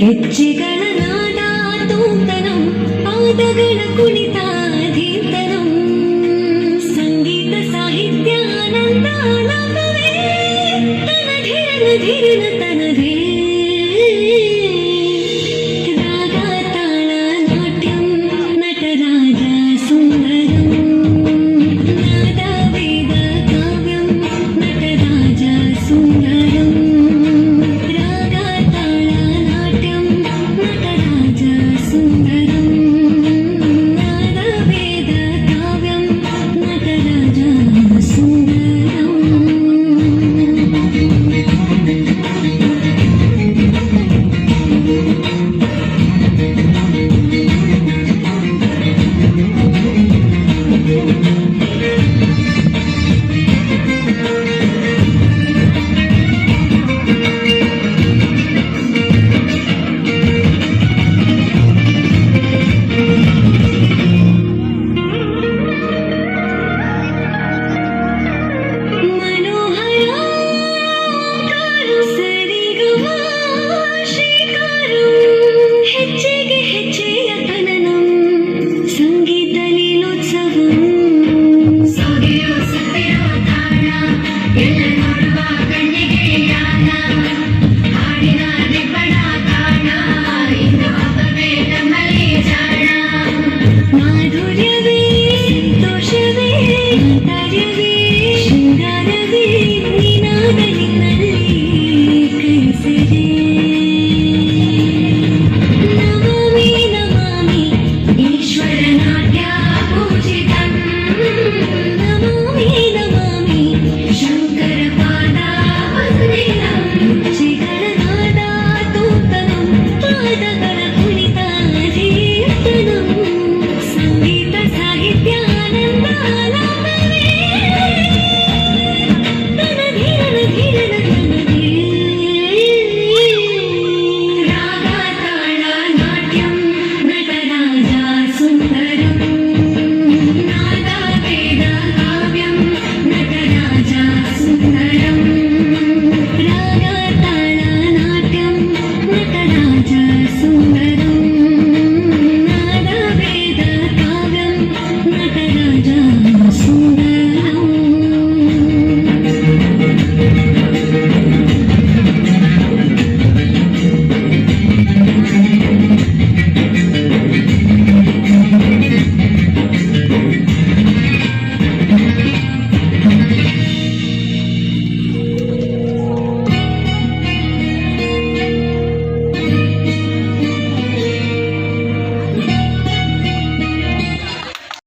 ಹೆಜ್ಜೆಗಳ ನಾದ ತೂತನಂ ಪಾದಗಳ ಕುಣಿತಾಧೀತನಂ ಸಂಗೀತ ಸಾಹಿತ್ಯಾನಂದ ಆಲಾಪವೇ ತನ ಧಿರನ ಧಿರನ